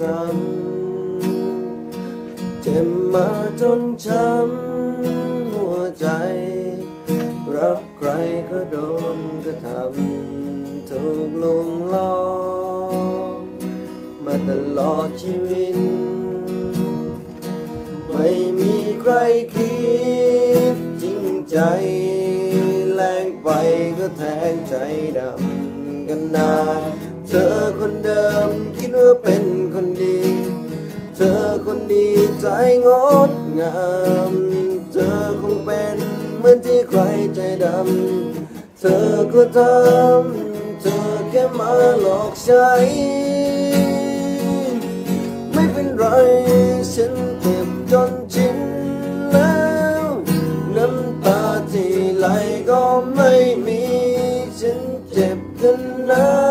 ซ้ำๆเจ็บมาจนช้ำหัวใจ รักใครก็โดนกระทำถูกลงล้อมาตลอดชีวิต ไม่มีใครคิดจริงใจ แรงไปก็แทงใจดำกันนาน เธอคนเดิมคิดว่าเป็นคนดี เธอคนดีใจงดงาม เธอคงเป็นเหมือนที่ใครใจดำ เธอก็ทำ เธอแค่มาหลอกใช้ ไม่เป็นไรฉันเก็บจนชินแล้วน้ำตาที่ไหลก็ไม่มี ฉันเจ็บกันนาน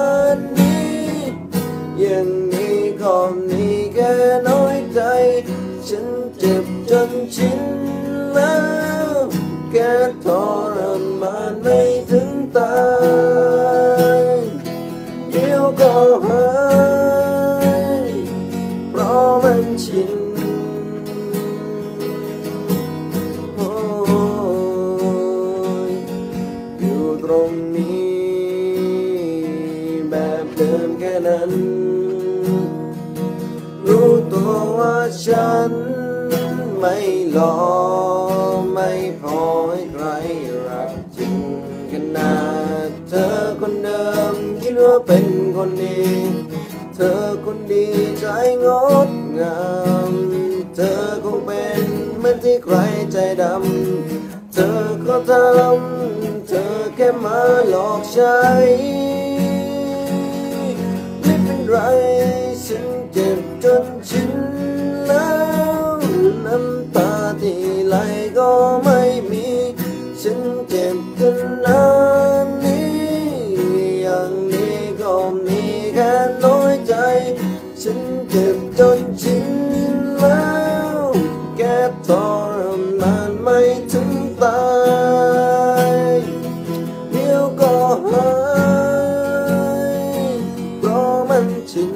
นชินแล้วแค่ทรมานไม่ถึงตายเดี๋ยวก็หายเพราะมันชินโอ้ยอยู่ตรงนี้แบบเดิมแค่นั้น รู้ตัวว่าฉัน ไม่หลอไม่พอให้ใครรักจริงขนาดเธอคนเดิมคิดว่าเป็นคนดี เธอคนดีใจงดงาม เธอคงเป็นเหมือนที่ใครใจดำ เธอก็ทำ เธอแค่มาหลอกใช้ไม่เป็นไร ไม่มี ฉันเจ็บขนาดนี้ อย่างนี้ก็มีแค่น้อยใจ ฉันเจ็บจนชินแล้วแก้ทรมานไม่ถึงตายเดี๋ยวก็หายเพราะมันชิน